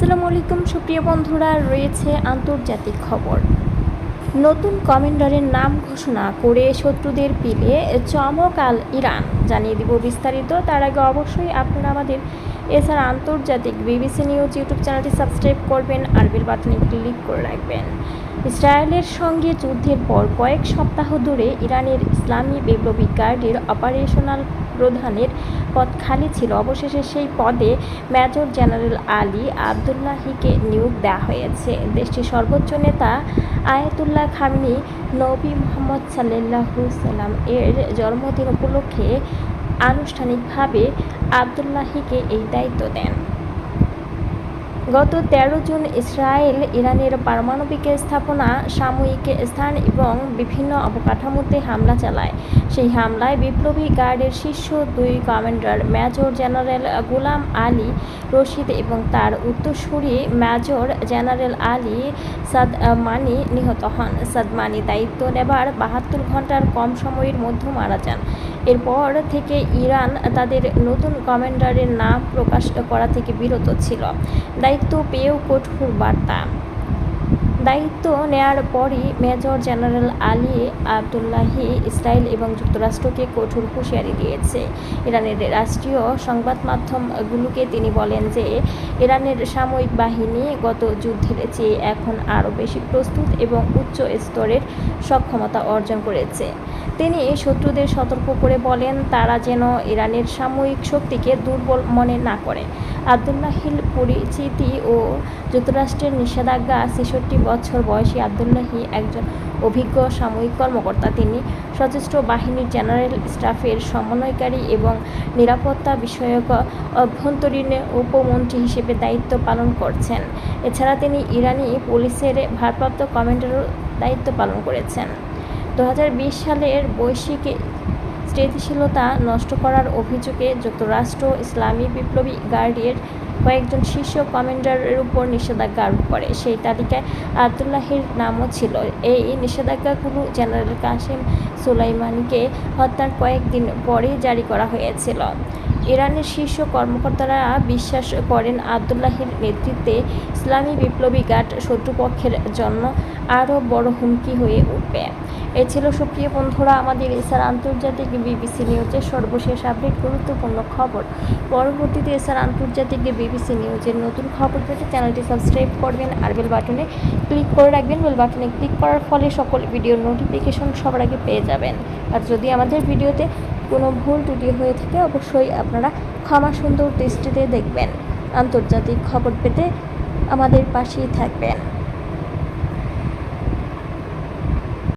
আসসালামু আলাইকুম, সুপ্রিয় বন্ধুরা, রয়েছে আন্তর্জাতিক খবর। নতুন কমান্ডারের নাম ঘোষণা করে শত্রুদের পিলে চমক আল ইরান। জানিয়ে দিব বিস্তারিত, তার আগে অবশ্যই আপনারা আমাদের এছাড়া আন্তর্জাতিক বিবিসি নিউজ ইউটিউব চ্যানেলটি সাবস্ক্রাইব করবেন, আর বেল বাটনে ক্লিক করে রাখবেন। ইসরায়েলের সঙ্গে যুদ্ধের পর কয়েক সপ্তাহ ধরে ইরানের ইসলামী বিপ্লবী গার্ডের অপারেশনাল প্রধানের পদ খালি ছিল। অবশেষে সেই পদে মেজর জেনারেল আলী আবদুল্লাহিকে নিয়োগ দেওয়া হয়েছে। দেশটির সর্বোচ্চ নেতা আয়াতুল্লাহ খামনি, নবী মোহাম্মদ সাল্লাহু সাল্লাম এর জন্মদিন উপলক্ষে আনুষ্ঠানিকভাবে আবদুল্লাহিকে এই দায়িত্ব দেন। গত তেরো জুন ইসরায়েল, ইরানের পারমাণবিক স্থাপনা, সাময়িক স্থান এবং বিভিন্ন অবকাঠামোতে হামলা চালায়। সেই হামলায় বিপ্লবী গার্ডের শীর্ষ দুই commander, major general Gholam Ali Rashid এবং তার উত্তরসূরি মেজর জেনারেল আলী সাদমানি নিহত হন। সাদমানি দায়িত্ব নেবার বাহাত্তর ঘণ্টার কম সময়ের মধ্যে মারা যান। এরপর থেকে ইরান তাদের নতুন কমান্ডারের নাম প্রকাশ করা থেকে বিরত ছিল। দায়িত্ব পেয়েও কঠোর বার্তা। দায়িত্ব নেয়ার পরই major general Ali Abdullahi Israel এবং যুক্তরাষ্ট্রকে কঠোর হুঁশিয়ারি দিয়েছে। ইরানের রাষ্ট্রীয় সংবাদ মাধ্যমগুলোকে তিনি বলেন যে, ইরানের সামরিক বাহিনী গত যুদ্ধের চেয়ে এখন আরও বেশি প্রস্তুত এবং উচ্চ স্তরের সক্ষমতা অর্জন করেছে। তিনি শত্রুদের সতর্ক করে বলেন, তারা যেন ইরানের সাময়িক শক্তিকে দুর্বল মনে না করে। আবদুল্লাহিল পরিচিতি ও যুক্তরাষ্ট্রের নিষেধাজ্ঞা ছেষট্টি বছর বয়সী আবদুল্লাহি একজন অভিজ্ঞ সাময়িক কর্মকর্তা। তিনি সচেষ্ট বাহিনীর জেনারেল স্টাফের সমন্বয়কারী এবং নিরাপত্তা বিষয়ক অভ্যন্তরীণ উপমন্ত্রী হিসেবে দায়িত্ব পালন করছেন। এছাড়া তিনি ইরানি পুলিশের ভারপ্রাপ্ত কমান্ডারও দায়িত্ব পালন করেছেন। দু হাজার বিশ সালের বৈশ্বিক স্থিতিশীলতা নষ্ট করার অভিযোগে যুক্তরাষ্ট্র ইসলামী বিপ্লবী গার্ডের কয়েকজন শীর্ষ কমান্ডারের উপর নিষেধাজ্ঞা আরোপ করে। সেই তালিকায় আবদুল্লাহের নামও ছিল। এই নিষেধাজ্ঞাগুলো জেনারেল কাসিম সুলাইমানকে হত্যার কয়েকদিন পরে জারি করা হয়েছিল। ইরানের শীর্ষ কর্মকর্তারা বিশ্বাস করেন আবদুল্লাহির নেতৃত্বে ইসলামী বিপ্লবী গার্ড শত্রুপক্ষের জন্য আরও বড় হুমকি হয়ে উঠবে। এ ছিল সুপ্রিয় বন্ধুরা, আমাদের এছাড়া আন্তর্জাতিক বিবিসি নিউজের সর্বশেষ আপডেট, গুরুত্বপূর্ণ খবর। পরবর্তীতে এছাড়া আন্তর্জাতিক বিবিসি নিউজের নতুন খবর পেতে চ্যানেলটি সাবস্ক্রাইব করবেন আর বেল বাটনে ক্লিক করে রাখবেন। বেল বাটনে ক্লিক করার ফলে সকল ভিডিওর নোটিফিকেশন সবার আগে পেয়ে যাবেন। আর যদি আমাদের ভিডিওতে কোনো ভুল ত্রুটি হয়ে থাকে, অবশ্যই আপনারা ক্ষমা সুন্দর দৃষ্টিতে দেখবেন। আন্তর্জাতিক খবর পেতে আমাদের পাশেই থাকবেন।